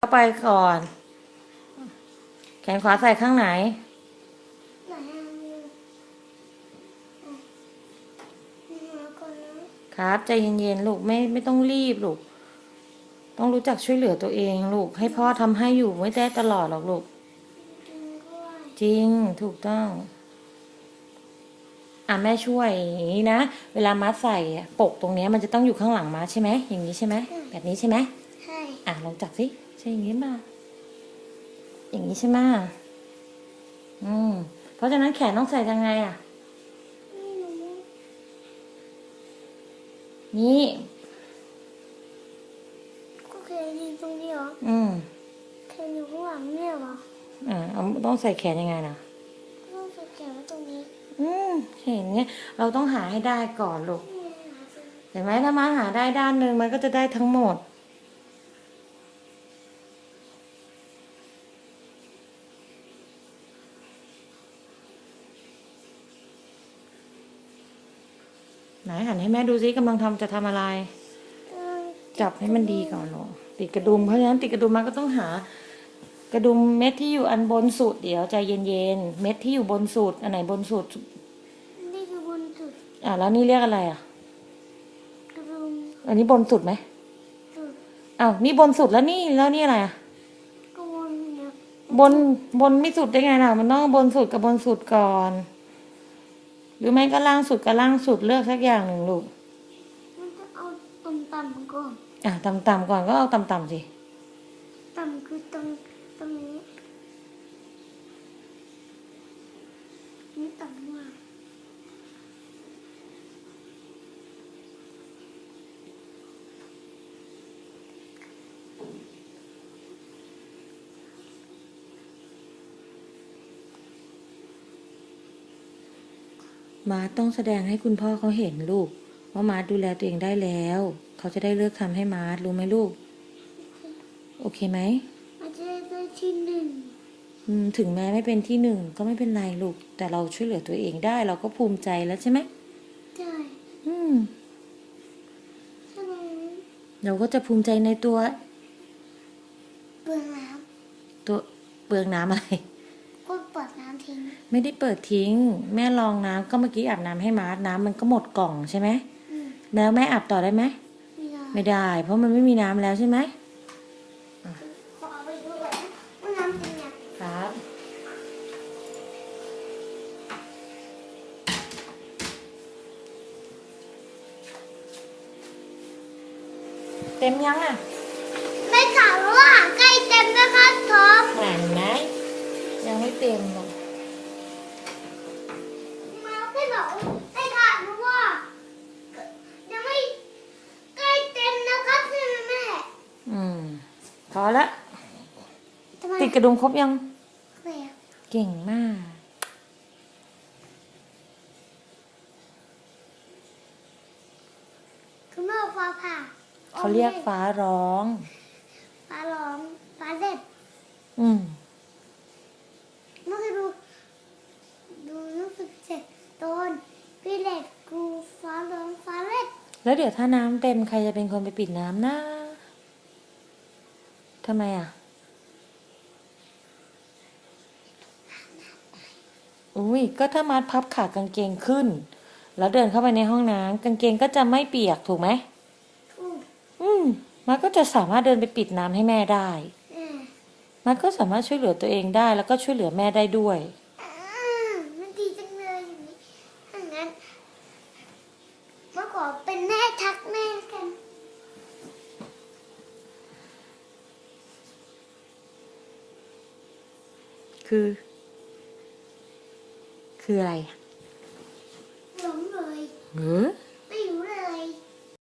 เข้าไปก่อน แขนขวาใส่ข้างไหนไหนอะมีอะมีมาก่อนนะครับใจเย็นๆลูกไม่ไม่ต้องรีบลูก ต้องรู้จักช่วยเหลือตัวเองลูก ให้พ่อทำให้อยู่ไม่ได้ตลอดหรอกลูกกินกล้วยจริงถูกต้องอะแม่ช่วยอย่างนี้นะ เวลามัดใส่อะปกตรงเนี้ยมันจะต้องอยู่ข้างหลังมัดใช่ไหมอย่างนี้ใช่ไหมแบบนี้ใช่ไหมใช่อะลองจับสิ ใช่อย่างนี้มาอย่างนี้ใช่ไหมอืม เพราะฉะนั้นแขนต้องใส่ยังไงอะไม่รู้นี่ก็แค่ยืนตรงนี้เหรอ อืมแค่อยู่ข้างหลังเนี่ยเหรอ อ่าเอาต้องใส่แขนยังไงนะต้องใส่แขนไว้ตรงนี้ อืมแขนเนี้ยเราต้องหาให้ได้ก่อนลูกนี่หาซื้อเห็นไหมถ้ามาหาได้ด้านหนึ่งมันก็จะได้ทั้งหมด ไหนหันให้แม่ดูซิกำลังทำจะทำอะไรเออจับให้มันดีก่อนลูกติดกระดุมเพราะฉะนั้นติดกระดุมมันก็ต้องหา กระดุมเม็ดที่อยู่อันบนสุดเดี๋ยวใจเย็นๆเม็ดที่อยู่บนสุดอันไหนบนสุดนี่คือบนสุดอะแล้วนี่เรียกอะไรอะกระดุมอันนี้บนสุดไหมสุดอ้าวนี่บนสุดแล้วนี่แล้วนี่อะไรอะก็วนเนี่ยบนบนไม่สุดได้ไงล่ะมันต้องบนสุดกับบนสุดก่อน หรือไม่ก็ล่างสุดกับล่างสุดเลือกสักอย่างหนึ่งลูก มันจะเอาต่ำๆก่อน อะต่ำๆก่อนก็เอาต่ำๆสิ ต่ำคือตรงตรงนี้นี่ต่ำมาก มาร์ทต้องแสดงให้คุณพ่อเขาเห็นลูกว่ามาร์ทดูแลตัวเองได้แล้ว เขาจะได้เลิกทำให้มาร์ทรู้ไหมลูก โอเคไหมมันจะได้ที่หนึ่งอืมถึงแม้ไม่เป็นที่หนึ่งก็ไม่เป็นไรลูก แต่เราช่วยเหลือตัวเองได้ เราก็ภูมิใจแล้วใช่ไหมใช่อืมใช่ไหมเราก็จะภูมิใจในตัวเบื่อน้ตัวเปลืองน้ำอะไรำก็เปิดน้ำ ทิ้ง ไม่ได้เปิดทิ้ง แม่ลองน้ำก็เมื่อกี้อาบน้ำให้มาร์ทน้ำมันก็หมดกล่องใช่ไหมอืม แล้วแม่อาบต่อได้ไหมไม่ได้ไม่ได้ เพราะมันไม่มีน้ำแล้วใช่ไหมขอเอาไปดูก่อนนะว่าน้ำเป็นยังครับ เต็มยังอะไม่กล่าวว่าใกล้เต็มแล้วครับทอมเห็นไหมยังไม่เต็มหรอก พอละ ทำไมติดกระดุมครบยังแม่เก่งมาก คือแม่ฟ้าผ่าเขาเรียกฟ้าร้อง ฟ้าร้องฟ้าเล็บอืม เมื่อกี้ดู ดูรู้สึกเจ็บโดนพี่เล็กกูฟ้าร้องฟ้าเล็บแล้วเดี๋ยวถ้าน้ำเต็มใครจะเป็นคนไปปิดน้ำนะ ทำไมอะ อุ้ยก็ถ้ามัดพับขากางเกงขึ้น แล้วเดินเข้าไปในห้องน้ำกางเกงก็จะไม่เปียกถูกไหมถูกอืมมันก็จะสามารถเดินไปปิดน้ำให้แม่ได้แม่มันก็สามารถช่วยเหลือตัวเองได้ แล้วก็ช่วยเหลือแม่ได้ด้วยอ่ามันดีจังเลยอย่างนี้ถ้างั้นมาขอเป็นแม่ทักแม่กัน คือ คืออะไรหลงเลยเออ